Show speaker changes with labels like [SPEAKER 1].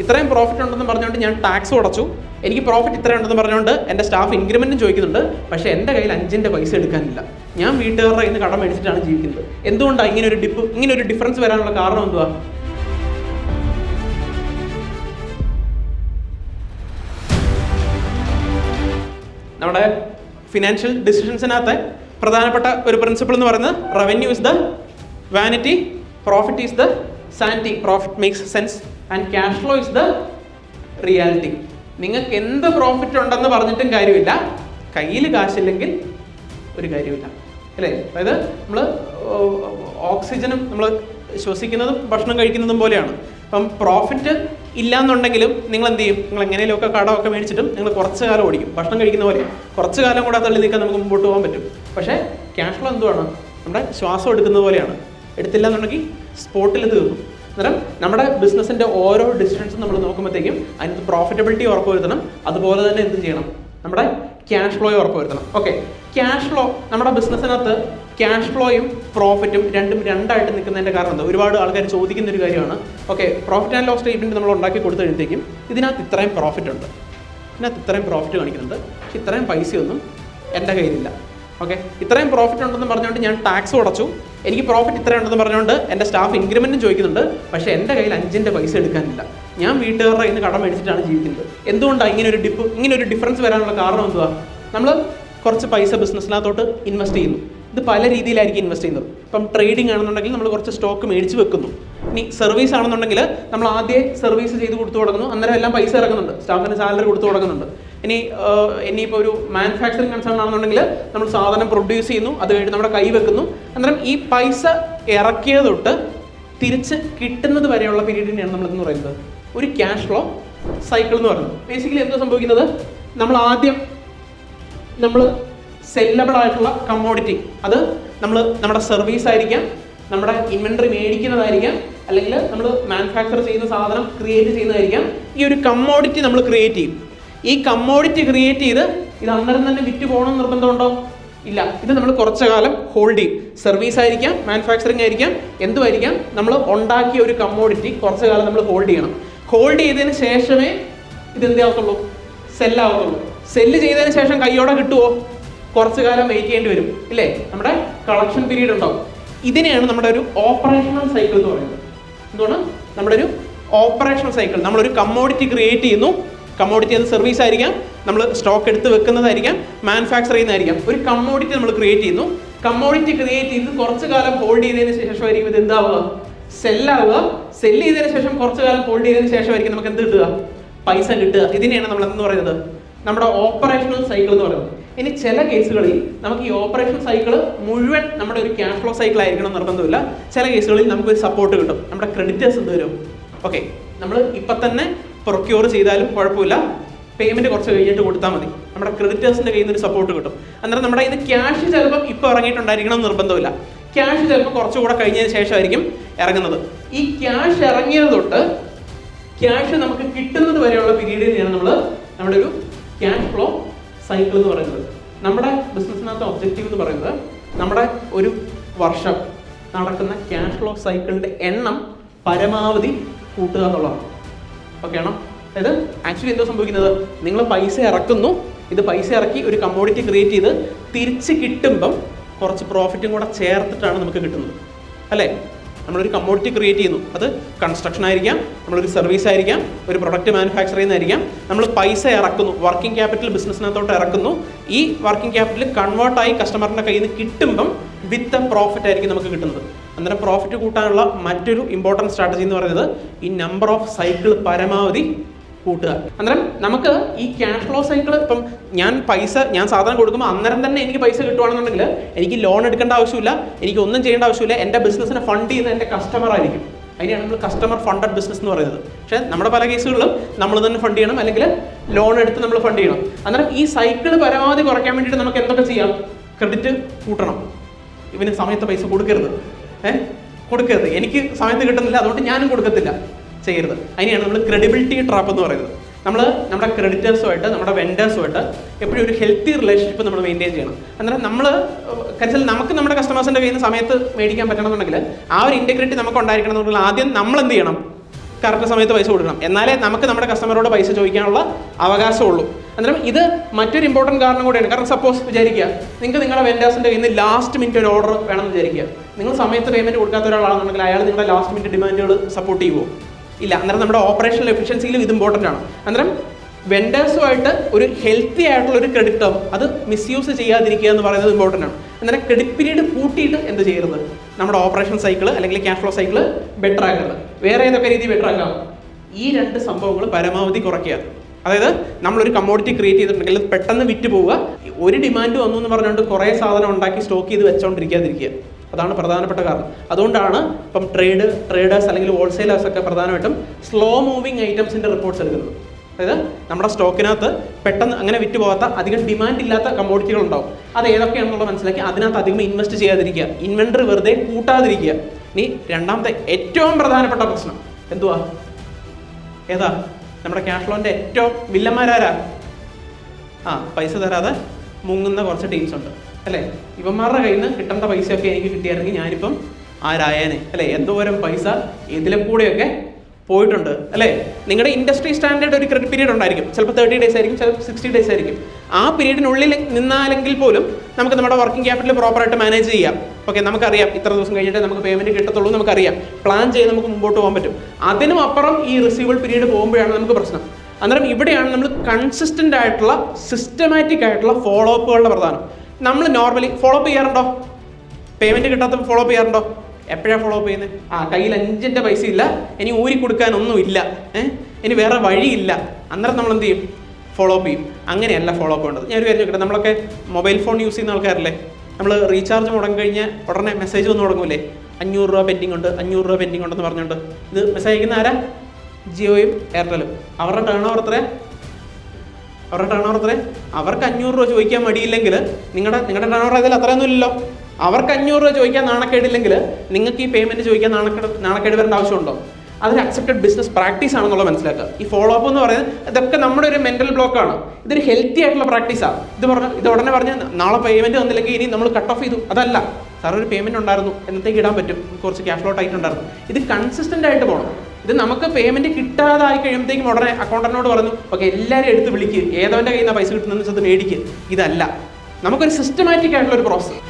[SPEAKER 1] ഇത്രയും പ്രോഫിറ്റ് ഉണ്ടെന്ന് പറഞ്ഞുകൊണ്ട് ഞാൻ ടാക്സ് അടച്ചു എനിക്ക് പ്രോഫിറ്റ് ഇത്രയും ഉണ്ടെന്ന് പറഞ്ഞുകൊണ്ട് എന്റെ സ്റ്റാഫ് ഇൻക്രിമെന്റും ചോദിക്കുന്നുണ്ട്. പക്ഷേ എന്റെ കയ്യിൽ അഞ്ചിന്റെ പൈസ എടുക്കാനില്ല. ഞാൻ വീട്ടുകാരുടെ കയ്യിൽ കടം മേടിച്ചിട്ടാണ് ജീവിക്കുന്നത്. എന്തുകൊണ്ടാണ് ഇങ്ങനെ ഒരു ഡിപ്പ് ഇങ്ങനെ ഒരു ഡിഫറൻസ് വരാനുള്ള കാരണം എന്തുവാ? നമ്മുടെ ഫിനാൻഷ്യൽ ഡിസിഷൻസിനകത്തെ പ്രധാനപ്പെട്ട ഒരു പ്രിൻസിപ്പിൾ എന്ന് പറയുന്നത് revenue is the vanity profit is the sanity profit makes sense and cash flow is the reality നിങ്ങൾക്ക് എന്ത് പ്രോഫിറ്റ് ഉണ്ടെന്ന് പറഞ്ഞിട്ടും കാര്യമില്ല. കയ്യിൽ കാശില്ലെങ്കിൽ ഒരു കാര്യമില്ല. അല്ലേ? അതായത് നമ്മൾ ഓക്സിജനും നമ്മൾ ശ്വസിക്കുന്നതും ഭക്ഷണം കഴിക്കുന്നതും പോലെയാണ്. അപ്പം പ്രോഫിറ്റ് ഇല്ലാന്നുണ്ടെങ്കിലും നിങ്ങൾ എന്ത് ചെയ്യും നിങ്ങൾ എങ്ങനെയൊക്കെ കടമൊക്കെ മേടിച്ചിട്ടും നിങ്ങൾ കുറച്ച് കാലം ഓടിക്കും. ഭക്ഷണം കഴിക്കുന്ന പോലെ. കുറച്ച് കാലം കൂടെ തള്ളി നിൽക്കാൻ നമുക്ക് മുമ്പോട്ട് പോകാൻ പറ്റും. പക്ഷേ ക്യാഷ് ഫ്ലോ എന്തുവാണ്? നമ്മുടെ ശ്വാസം എടുക്കുന്നത് പോലെയാണ്. എടുത്തില്ല എന്നുണ്ടെങ്കിൽ സ്പോട്ടിൽ തീർന്നു അന്നേരം നമ്മുടെ ബിസിനസ്സിന്റെ ഓരോ ഡിസ്റ്റൻസും നമ്മൾ നോക്കുമ്പോഴത്തേക്കും അതിനകത്ത് പ്രോഫിറ്റബിലിറ്റി ഉറപ്പുവരുത്തണം. അതുപോലെ തന്നെ എന്ത് ചെയ്യണം. നമ്മുടെ ക്യാഷ് ഫ്ലോയും ഉറപ്പുവരുത്തണം. ഓക്കെ ക്യാഷ് ഫ്ലോ നമ്മുടെ ബിസിനസ്സിനകത്ത് ക്യാഷ് ഫ്ലോയും പ്രോഫിറ്റും രണ്ടും രണ്ടായിട്ട് നിൽക്കുന്നതിന്റെ കാരണം എന്താ? ഒരുപാട് ആൾക്കാർ ചോദിക്കുന്ന ഒരു കാര്യമാണ്. Okay profit and loss statement നമ്മൾ ഉണ്ടാക്കി കൊടുത്തു കഴിയുമ്പോഴത്തേക്കും ഇതിനകത്ത് ഇത്രയും പ്രോഫിറ്റ് ഉണ്ട്. ഇതിനകത്ത് ഇത്രയും പ്രോഫിറ്റ് കാണിക്കുന്നുണ്ട്. പക്ഷെ ഇത്രയും പൈസയൊന്നും എന്റെ കയ്യിലില്ല. ഓക്കെ ഇത്രയും പ്രോഫിറ്റ് ഉണ്ടെന്ന് പറഞ്ഞുകൊണ്ട് ഞാൻ ടാക്സ് അടച്ചു. എനിക്ക് പ്രോഫിറ്റ് ഇത്ര ഉണ്ടെന്ന് പറഞ്ഞുകൊണ്ട് എന്റെ സ്റ്റാഫ് ഇൻക്രിമെന്റും ചോദിക്കുന്നുണ്ട്. പക്ഷേ എന്റെ കയ്യിൽ അഞ്ചിന്റെ പൈസ എടുക്കാനില്ല. ഞാൻ വീട്ടുകാരുടെ നിന്ന് കടം മേടിച്ചിട്ടാണ് ജീവിക്കുന്നത്. എന്തുകൊണ്ടാണ് ഇങ്ങനെ ഒരു ഡിപ്പ് ഇങ്ങനെ ഒരു ഡിഫറൻസ് വരാനുള്ള കാരണം എന്തുവാ? നമ്മൾ കുറച്ച് പൈസ ബിസിനസ്സിനകത്തോട്ട് ഇൻവെസ്റ്റ് ചെയ്യുന്നു. ഇത് പല രീതിയിലായിരിക്കും ഇൻവെസ്റ്റ് ചെയ്യുന്നത്. ഇപ്പം ട്രേഡിംഗ് ആണെന്നുണ്ടെങ്കിൽ നമ്മൾ കുറച്ച് സ്റ്റോക്ക് മേടിച്ച് വെക്കുന്നു. ഇനി സർവീസ് ആണെന്നുണ്ടെങ്കിൽ നമ്മൾ ആദ്യം സർവീസ് ചെയ്ത് കൊടുത്തു തുടങ്ങുന്നു. അന്നേരം എല്ലാം പൈസ ഇറങ്ങുന്നുണ്ട്. സ്റ്റാഫിന് സാലറി കൊടുത്തു തുടങ്ങുന്നുണ്ട്. ഇനി ഇനിയിപ്പോൾ ഒരു മാനുഫാക്ചറിങ് കൺസേൺ ആണെന്നുണ്ടെങ്കിൽ നമ്മൾ സാധനം പ്രൊഡ്യൂസ് ചെയ്യുന്നു. അത് കഴിഞ്ഞ് നമ്മുടെ കൈ വെക്കുന്നു. അന്നേരം ഈ പൈസ ഇറക്കിയത് തൊട്ട് തിരിച്ച് കിട്ടുന്നത് വരെയുള്ള പീരീഡിനെയാണ് നമ്മൾ എന്ന് പറയുന്നത്. ഒരു ക്യാഷ് ഫ്ലോ സൈക്കിൾ എന്ന് പറയുന്നത്. ബേസിക്കലി എന്താ സംഭവിക്കുന്നത്? നമ്മൾ ആദ്യം നമ്മൾ സെല്ലബിൾ ആയിട്ടുള്ള കമ്മോഡിറ്റി അത് നമ്മൾ നമ്മുടെ സർവീസ് ആയിരിക്കാം നമ്മുടെ ഇൻവെൻട്രി മേടിക്കുന്നതായിരിക്കാം അല്ലെങ്കിൽ നമ്മൾ മാനുഫാക്ചർ ചെയ്യുന്ന സാധനം ക്രിയേറ്റ് ചെയ്യുന്നതായിരിക്കാം. ഈ ഒരു കമ്മോഡിറ്റി നമ്മൾ ക്രിയേറ്റ് ചെയ്യും. ഈ കമ്മോഡിറ്റി ക്രിയേറ്റ് ചെയ്ത് ഇത് അന്നേരം തന്നെ വിറ്റ് പോകണം നിർബന്ധമുണ്ടോ? ഇല്ല. ഇത് നമ്മൾ കുറച്ച കാലം ഹോൾഡ് ചെയ്യും സർവീസ് ആയിരിക്കാം മാനുഫാക്ചറിങ് ആയിരിക്കാം എന്തുമായിരിക്കാം? നമ്മൾ ഉണ്ടാക്കിയ ഒരു കമ്മോഡിറ്റി കുറച്ച് കാലം നമ്മൾ ഹോൾഡ് ചെയ്യണം. ഹോൾഡ് ചെയ്തതിന് ശേഷമേ ഇത് എന്താവത്തുള്ളൂ സെല്ലാവത്തുള്ളൂ സെല്ല് ചെയ്തതിന് ശേഷം കയ്യോടെ കിട്ടുമോ കുറച്ച് കാലം വെയിറ്റ് ചെയ്യേണ്ടി വരും. ഇല്ലേ? നമ്മുടെ കളക്ഷൻ പീരീഡ് ഉണ്ടാവും. ഇതിനെയാണ് നമ്മുടെ ഒരു ഓപ്പറേഷണൽ സൈക്കിൾ എന്ന് പറയുന്നത്. എന്തുകൊണ്ട് നമ്മുടെ ഒരു ഓപ്പറേഷണൽ സൈക്കിൾ നമ്മളൊരു കമ്മോഡിറ്റി ക്രിയേറ്റ് ചെയ്യുന്നു. കമ്മോഡിറ്റി അത് സർവീസ് ആയിരിക്കാം. നമ്മൾ സ്റ്റോക്ക് എടുത്ത് വെക്കുന്നതായിരിക്കാം മാനുഫാക്ചർ ചെയ്യുന്നതായിരിക്കാം. ഒരു കമ്മോഡിറ്റി നമ്മൾ ക്രിയേറ്റ് ചെയ്യുന്നു. കമ്മോഡിറ്റി ക്രിയേറ്റ് ചെയ്ത് കുറച്ച് കാലം ഹോൾഡ് ചെയ്തതിന് ശേഷമായിരിക്കും ഇത് എന്താവുക? സെല്ലാവുക സെല്ല് ചെയ്തതിന് ശേഷം കുറച്ച് കാലം ഹോൾഡ് ചെയ്തതിന് ശേഷമായിരിക്കും നമുക്ക് എന്ത് കിട്ടുക? പൈസ കിട്ടുക. ഇതിനെയാണ് നമ്മൾ എന്തെന്ന് പറയുന്നത്? നമ്മുടെ ഓപ്പറേഷണൽ സൈക്കിൾ എന്ന് പറയുന്നത്. ഇനി ചില കേസുകളിൽ നമുക്ക് ഈ ഓപ്പറേഷൻ സൈക്കിൾ മുഴുവൻ നമ്മുടെ ഒരു ക്യാഷ് ഫ്ലോ സൈക്കിൾ ആയിരിക്കണം എന്ന് നിർബന്ധമില്ല. ചില കേസുകളിൽ നമുക്ക് ഒരു സപ്പോർട്ട് കിട്ടും. നമ്മുടെ ക്രെഡിറ്റേഴ്സ് എന്ത് വരും? ഓക്കെ നമ്മൾ ഇപ്പം തന്നെ പ്രൊക്യൂർ ചെയ്താലും കുഴപ്പമില്ല. പേയ്മെന്റ് കുറച്ച് കഴിഞ്ഞിട്ട് കൊടുത്താൽ മതി. നമ്മുടെ ക്രെഡിറ്റേഴ്സിന്റെ കയ്യിൽ നിന്ന് ഒരു സപ്പോർട്ട് കിട്ടും. അന്നേരം നമ്മുടെ ഇത് ക്യാഷ് ചിലപ്പം ഇപ്പോൾ ഇറങ്ങിയിട്ടുണ്ടായിരിക്കണം നിർബന്ധമില്ല. ക്യാഷ് ചിലപ്പോൾ കുറച്ചുകൂടെ കഴിഞ്ഞതിന് ശേഷമായിരിക്കും ഇറങ്ങുന്നത്. ഈ ക്യാഷ് ഇറങ്ങിയത് തൊട്ട് ക്യാഷ് നമുക്ക് കിട്ടുന്നത് വരെയുള്ള പീരീഡിനെയാണ് നമ്മൾ നമ്മുടെ ഒരു ക്യാഷ് ഫ്ലോ സൈക്കിൾ എന്ന് പറയുന്നത്. നമ്മുടെ ബിസിനസ്സിനകത്ത് ഒബ്ജക്റ്റീവ് എന്ന് പറയുന്നത് നമ്മുടെ ഒരു വർഷം നടക്കുന്ന ക്യാഷ് ഫ്ലോ സൈക്കിളിന്റെ എണ്ണം പരമാവധി കൂട്ടുക എന്നുള്ളതാണ്. ഓക്കെ ആണോ? അതായത് ആക്ച്വലി എന്തോ സംഭവിക്കുന്നത്? നിങ്ങൾ പൈസ ഇറക്കുന്നു. ഇത് പൈസ ഇറക്കി ഒരു കമ്മോഡിറ്റി ക്രിയേറ്റ് ചെയ്ത് തിരിച്ച് കിട്ടുമ്പം കുറച്ച് പ്രോഫിറ്റും കൂടെ ചേർത്തിട്ടാണ് നമുക്ക് കിട്ടുന്നത്. അല്ലേ? നമ്മളൊരു കമ്മോഡിറ്റി ക്രിയേറ്റ് ചെയ്യുന്നു. അത് കൺസ്ട്രക്ഷൻ ആയിരിക്കാം നമ്മളൊരു സർവീസ് ആയിരിക്കാം ഒരു പ്രൊഡക്റ്റ് മാനുഫാക്ചർ ചെയ്യുന്നതായിരിക്കാം നമ്മൾ പൈസ ഇറക്കുന്നു. Working capital ബിസിനസ്സിനകത്തോട്ട് ഇറക്കുന്നു. ഈ വർക്കിംഗ് ക്യാപിറ്റൽ കൺവേർട്ടായി കസ്റ്റമറിന്റെ കയ്യിൽ നിന്ന് കിട്ടുമ്പം വിത്ത് പ്രോഫിറ്റ് ആയിരിക്കും നമുക്ക് കിട്ടുന്നത്. അന്നേരം പ്രോഫിറ്റ് കൂട്ടാനുള്ള മറ്റൊരു ഇമ്പോർട്ടന്റ് സ്ട്രാറ്റജി എന്ന് പറയുന്നത് ഈ നമ്പർ ഓഫ് സൈക്കിൾ പരമാവധി കൂട്ടുക. അന്നേരം നമുക്ക് ഈ ക്യാഷ് ഫ്ലോ സൈക്കിൾ ഇപ്പം ഞാൻ പൈസ ഞാൻ സാധനം കൊടുക്കുമ്പോൾ അന്നേരം തന്നെ എനിക്ക് പൈസ കിട്ടുവാണെന്നുണ്ടെങ്കിൽ എനിക്ക് ലോൺ എടുക്കേണ്ട ആവശ്യമില്ല എനിക്ക് ഒന്നും ചെയ്യേണ്ട ആവശ്യമില്ല എന്റെ ബിസിനസ്സിനെ ഫണ്ട് ചെയ്യുന്നത് എന്റെ കസ്റ്റമർ ആയിരിക്കും. അതിനെയാണ് നമ്മൾ കസ്റ്റമർ ഫണ്ടഡ് ബിസിനസ് എന്ന് പറയുന്നത്. പക്ഷേ നമ്മുടെ പല കേസുകളിലും നമ്മൾ തന്നെ ഫണ്ട് ചെയ്യണം അല്ലെങ്കിൽ ലോൺ എടുത്ത് നമ്മൾ ഫണ്ട് ചെയ്യണം. അന്നേരം ഈ സൈക്കിൾ പരമാവധി കുറയ്ക്കാൻ വേണ്ടിയിട്ട് നമുക്ക് എന്തൊക്കെ ചെയ്യാം? ക്രെഡിറ്റ് കൂട്ടണം. ഇവന് സമയത്ത് പൈസ കൊടുക്കരുത്. ഏഹ് കൊടുക്കരുത്. എനിക്ക് സമയത്ത് കിട്ടുന്നില്ല അതുകൊണ്ട് ഞാനും കൊടുക്കത്തില്ല. ചെയ്യരുത്. അതിനെയാണ് നമ്മൾ ക്രെഡിബിലിറ്റി ട്രാപ്പ് എന്ന് പറയുന്നത്. നമ്മൾ നമ്മുടെ ക്രെഡിറ്റേഴ്സുമായിട്ട് നമ്മുടെ വെൻഡേഴ്സുമായിട്ട് എപ്പോഴും ഒരു ഹെൽത്തി റിലേഷൻഷിപ്പ് നമ്മൾ മെയിന്റെയിൻ ചെയ്യണം. അന്നേരം നമ്മൾ കരുതൽ നമുക്ക് നമ്മുടെ കസ്റ്റമേഴ്സിന്റെ കയ്യിൽ നിന്ന് സമയത്ത് മേടിക്കാൻ പറ്റണമെന്നുണ്ടെങ്കിൽ ആ ഒരു ഇന്റഗ്രിറ്റി നമുക്ക് ഉണ്ടായിരിക്കണം എന്നുണ്ടെങ്കിൽ ആദ്യം നമ്മൾ എന്ത് ചെയ്യണം? കറക്റ്റ് സമയത്ത് പൈസ കൊടുക്കണം. എന്നാലേ നമുക്ക് നമ്മുടെ കസ്റ്റമറോട് പൈസ ചോദിക്കാനുള്ള അവകാശമുള്ളൂ. അന്നേരം ഇത് മറ്റൊരു ഇമ്പോർട്ടന്റ് കാരണം കൂടിയാണ്. കാരണം സപ്പോസ് വിചാരിക്കുക നിങ്ങൾക്ക് നിങ്ങളുടെ വെൻഡേഴ്സിന്റെ കയ്യിൽ നിന്ന് ലാസ്റ്റ് മിനിറ്റ് ഒരു ഓർഡർ വേണമെന്ന് വിചാരിക്കുക. നിങ്ങൾ സമയത്ത് പേയ്മെന്റ് കൊടുക്കാത്ത ഒരാളാണെന്നുണ്ടെങ്കിൽ അയാൾ നിങ്ങളുടെ ലാസ്റ്റ് മിനിറ്റ് ഡിമാൻഡുകൾ സപ്പോർട്ട് ചെയ്യുമോ ഇല്ല അന്നേരം നമ്മുടെ ഓപ്പറേഷണൽ എഫിഷ്യൻസിയിലും ഇത് ഇമ്പോർട്ടന്റ് ആണ്. അന്നേരം വെൻഡേഴ്സുമായിട്ട് ഒരു ഹെൽത്തി ആയിട്ടുള്ള ഒരു ക്രെഡിറ്റ് ടേം അത് മിസ്യൂസ് ചെയ്യാതിരിക്കുക എന്ന് പറയുന്നത് ഇമ്പോർട്ടന്റ് ആണ്. അന്നേരം ക്രെഡിറ്റ് പീരീഡ് കൂട്ടിയിട്ട് എന്ത് ചെയ്യരുത്? നമ്മുടെ ഓപ്പറേഷൻ സൈക്കിൾ അല്ലെങ്കിൽ ക്യാഷ് ഫ്ലോ സൈക്കിൾ ബെറ്റർ ആകരുത്. വേറെ ഏതൊക്കെ രീതി ബെറ്റർ ആക്കാം? ഈ രണ്ട് സംഭവങ്ങൾ പരമാവധി കുറയ്ക്കുക. അതായത് നമ്മളൊരു കമ്മോഡിറ്റി ക്രിയേറ്റ് ചെയ്തിട്ടുണ്ടെങ്കിൽ പെട്ടെന്ന് വിറ്റ് പോവുക. ഒരു ഡിമാൻഡ് വന്നു എന്ന് പറഞ്ഞുകൊണ്ട് കുറേ സാധനം ഉണ്ടാക്കി സ്റ്റോക്ക് ചെയ്ത് വെച്ചോണ്ടിരിക്കാതിരിക്കുക. അതാണ് പ്രധാനപ്പെട്ട കാരണം. അതുകൊണ്ടാണ് ഇപ്പം ട്രേഡ് ട്രേഡേഴ്സ് അല്ലെങ്കിൽ ഹോൾസെയിലേഴ്സ് ഒക്കെ പ്രധാനമായിട്ടും സ്ലോ മൂവിങ് ഐറ്റംസിന്റെ റിപ്പോർട്ട്സ് എടുക്കുന്നത്. അതായത് നമ്മുടെ സ്റ്റോക്കിനകത്ത് പെട്ടെന്ന് അങ്ങനെ വിറ്റ് പോകാത്ത അധികം ഡിമാൻഡ് ഇല്ലാത്ത കമ്മോഡിറ്റികൾ ഉണ്ടാവും. അത് ഏതൊക്കെയാണെന്നുള്ളത് മനസ്സിലാക്കി അതിനകത്ത് അധികം ഇൻവെസ്റ്റ് ചെയ്യാതിരിക്കുക. ഇൻവെന്ററി വെറുതെ കൂട്ടാതിരിക്കുക. ഇനി രണ്ടാമത്തെ ഏറ്റവും പ്രധാനപ്പെട്ട പ്രശ്നം. എന്തുവാ? ഏതാ? നമ്മുടെ ക്യാഷ് ഫ്ലോന്റെ ഏറ്റവും വില്ലന്മാരാരാ? ആ പൈസ തരാതെ മുങ്ങുന്ന കുറച്ച് ടീംസ് ഉണ്ട്. അല്ലേ? ഇവന്മാരുടെ കയ്യിൽ നിന്ന് കിട്ടേണ്ട ഒക്കെ എനിക്ക് കിട്ടിയായിരുന്നെങ്കിൽ ഞാനിപ്പം ആരായനെ. അല്ലേ? എന്തോരം പൈസ ഇതിലെ കൂടെയൊക്കെ പോയിട്ടുണ്ട്. അല്ലേ? നിങ്ങളുടെ ഇൻഡസ്ട്രി സ്റ്റാൻഡേർഡ് ഒരു ക്രെഡിറ്റ് പീരീഡ് ഉണ്ടായിരിക്കും. ചിലപ്പോൾ തേർട്ടി ഡേയ്സ് ആയിരിക്കും ചിലപ്പോൾ സിക്സ്റ്റി ഡേയ്സ് ആയിരിക്കും. ആ പീരീഡിനുള്ളിൽ നിന്നാലെങ്കിൽ പോലും നമുക്ക് നമ്മുടെ വർക്കിംഗ് ക്യാപിറ്റൽ പ്രോപ്പറായിട്ട് മാനേജ് ചെയ്യാം. ഓക്കെ നമുക്കറിയാം. ഇത്ര ദിവസം കഴിഞ്ഞിട്ട് നമുക്ക് പേയ്മെന്റ് കിട്ടത്തുള്ളൂ നമുക്കറിയാം. പ്ലാൻ ചെയ്ത് നമുക്ക് മുമ്പോട്ട് പോകാൻ പറ്റും. അതിനും അപ്പുറം ഈ റിസീവൽ പീരീഡ് പോകുമ്പോഴാണ് നമുക്ക് പ്രശ്നം. അന്നേരം ഇവിടെയാണ് നമ്മൾ കൺസിസ്റ്റന്റ് ആയിട്ടുള്ള സിസ്റ്റമാറ്റിക് ആയിട്ടുള്ള ഫോളോ അപ്പുകളുടെ പ്രധാനം. നമ്മൾ നോർമലി ഫോളോ അപ്പ് ചെയ്യാറുണ്ടോ? പേയ്മെന്റ് കിട്ടാത്ത ഫോളോ അപ്പ് ചെയ്യാറുണ്ടോ? എപ്പോഴാണ് ഫോളോ അപ്പ് ചെയ്യുന്നത് ആ കയ്യിൽ അഞ്ചിന്റെ പൈസ ഇല്ല. ഇനി ഊരി കൊടുക്കാനൊന്നും ഇല്ല. ഏഹ് ഇനി വേറെ വഴിയില്ല. അന്നേരം നമ്മൾ എന്ത് ചെയ്യും? ഫോളോ അപ്പ് ചെയ്യും. അങ്ങനെയല്ല ഫോളോ അപ്പ് വേണ്ടത്. ഞാനൊരു കാര്യം ചോദിക്കട്ടെ? നമ്മളൊക്കെ മൊബൈൽ ഫോൺ യൂസ് ചെയ്യുന്ന ആൾക്കാരല്ലേ? നമ്മൾ റീചാർജ് മുടങ്ങി കഴിഞ്ഞാൽ ഉടനെ മെസ്സേജ് വന്ന് തുടങ്ങൂലേ? അഞ്ഞൂറ് രൂപ പെൻഡിങ് ഉണ്ട് അഞ്ഞൂറ് രൂപ പെൻഡിങ് ഉണ്ടെന്ന് പറഞ്ഞുകൊണ്ട്. ഇത് മെസ്സേജ് അയക്കുന്ന ആരാ? ജിയോയും എയർടെലും അവരുടെ ടേൺ ഓവർ എത്രയാണ് അവരുടെ ടേൺ ഓവർ എത്രയും? അവർക്ക് അഞ്ഞൂറ് രൂപ ചോദിക്കാൻ മടിയില്ലെങ്കിൽ നിങ്ങളുടെ നിങ്ങളുടെ ടേൺ ഓവർ ഇതിൽ അത്രയൊന്നും ഇല്ലല്ലോ. അവർക്ക് അഞ്ഞൂറ് രൂപ ചോദിക്കാൻ നാണക്കേടില്ലെങ്കിൽ നിങ്ങൾക്ക് ഈ പേയ്മെന്റ് ചോദിക്കാൻ നാണക്കേട് നാണക്കേട് വരേണ്ട ആവശ്യമുണ്ടോ? അതൊരു അക്സെപ്റ്റഡ് ബിസിനസ് പ്രാക്ടീസ് ആണെന്നുള്ളത് മനസ്സിലാക്കുക. ഈ ഫോളോ അപ്പ് എന്ന് പറയുന്നത് ഇതൊക്കെ നമ്മുടെ ഒരു മെന്റൽ ബ്ലോക്ക് ആണ്. ഇതൊരു ഹെൽത്തി ആയിട്ടുള്ള പ്രാക്ടീസാണ് ഇത് പറഞ്ഞു ഇത് ഉടനെ പറഞ്ഞ് നാളെ പേയ്മെന്റ് വന്നില്ലെങ്കിൽ ഇനി നമ്മൾ കട്ട് ഓഫ് ചെയ്തു. അതല്ല. സാർ ഒരു പേയ്മെന്റ് ഉണ്ടായിരുന്നു. എന്നത്തേക്ക് ഇടാൻ പറ്റും? കുറച്ച് ക്യാഷ് ഔട്ട് ആയിട്ടുണ്ടായിരുന്നു ഇത് കൺസിസ്റ്റന്റ് ആയിട്ട് പോകണം ഇത് നമുക്ക് പേയ്മെന്റ് കിട്ടാതായി കഴിയുമ്പോഴത്തേക്കും ഉടനെ അക്കൗണ്ടന്റിനോട് പറഞ്ഞു ഓക്കെ എല്ലാവരും എടുത്ത് വിളിക്കുക ഏതവന്റെ കയ്യിൽ നിന്ന് പൈസ കിട്ടുന്നതെന്ന് വെച്ചാൽ മേടിക്കുക ഇതല്ല. നമുക്കൊരു സിസ്റ്റമാറ്റിക് ആയിട്ടുള്ള ഒരു പ്രോസസ്സ്